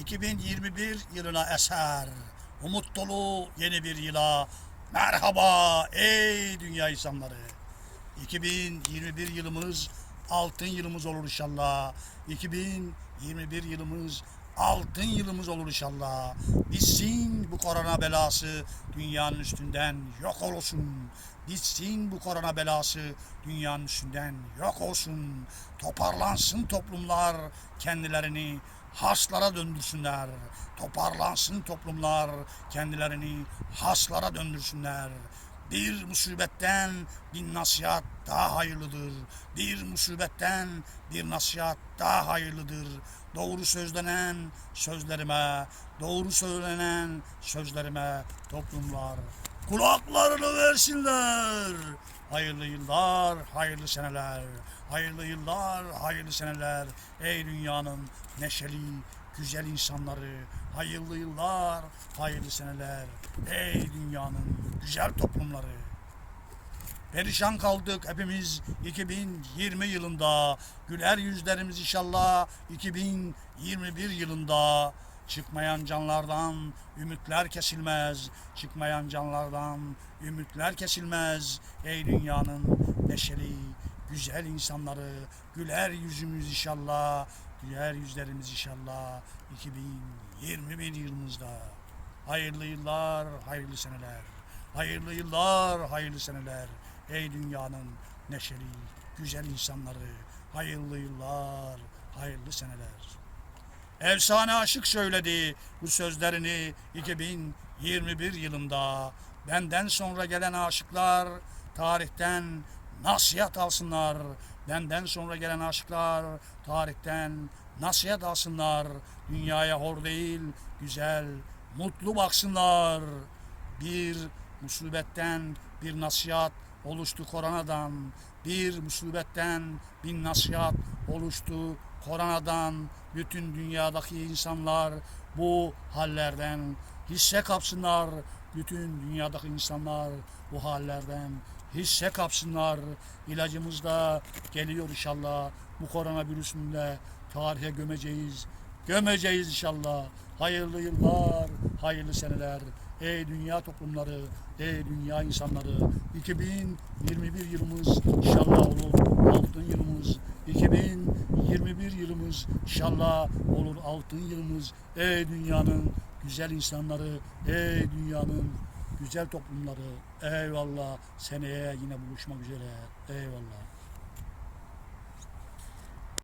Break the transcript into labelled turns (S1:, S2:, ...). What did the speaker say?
S1: 2021 yılına eser. Umut dolu yeni bir yıla. Merhaba ey dünya insanları. 2021 yılımız altın yılımız olur inşallah. 2021 yılımız altın yılımız olur inşallah. Bitsin bu korona belası dünyanın üstünden yok olsun. Bitsin bu korona belası dünyanın üstünden yok olsun. Toparlansın toplumlar kendilerini haslara döndürsünler. Toparlansın toplumlar kendilerini haslara döndürsünler. Bir musibetten bir nasihat daha hayırlıdır. Bir musibetten bir nasihat daha hayırlıdır. Doğru sözlenen sözlerime, doğru söylenen sözlerime toplumlar kulaklarını versinler. Hayırlı yıllar, hayırlı seneler. Hayırlı yıllar, hayırlı seneler. Ey dünyanın neşeli, güzel insanları. Hayırlı yıllar, hayırlı seneler. Ey dünyanın güzel toplumları. Perişan kaldık hepimiz 2020 yılında. Güler yüzlerimiz inşallah 2021 yılında. Çıkmayan canlardan ümitler kesilmez. Çıkmayan canlardan ümitler kesilmez. Ey dünyanın neşeli, güzel insanları. Güler yüzümüz inşallah. Güler yüzlerimiz inşallah 2021 yılımızda. Hayırlı yıllar, hayırlı seneler. Hayırlı yıllar, hayırlı seneler. Ey dünyanın neşeli, güzel insanları. Hayırlı yıllar, hayırlı seneler. Efsane aşık söyledi bu sözlerini 2021 yılında. Benden sonra gelen aşıklar tarihten nasihat alsınlar. Benden sonra gelen aşıklar tarihten nasihat alsınlar. Dünyaya hor değil, güzel, mutlu baksınlar. Bir musibetten bir nasihat oluştu koronadan. Bir musibetten bir nasihat oluştu koronadan. Bütün dünyadaki insanlar bu hallerden hisse kapsınlar. Bütün dünyadaki insanlar bu hallerden hisse kapsınlar. İlacımız da geliyor inşallah. Bu koronavirüsünü de tarihe gömeceğiz. Gömeceğiz inşallah. Hayırlı yıllar, hayırlı seneler. Ey dünya toplumları, ey dünya insanları. 2021 yılımız inşallah olur. Altın yılımız. 2021 yılımız inşallah olur. Altın yılımız. Ey dünyanın güzel insanları, ey dünyanın güzel toplumları. Eyvallah. Seneye yine buluşmak üzere. Eyvallah.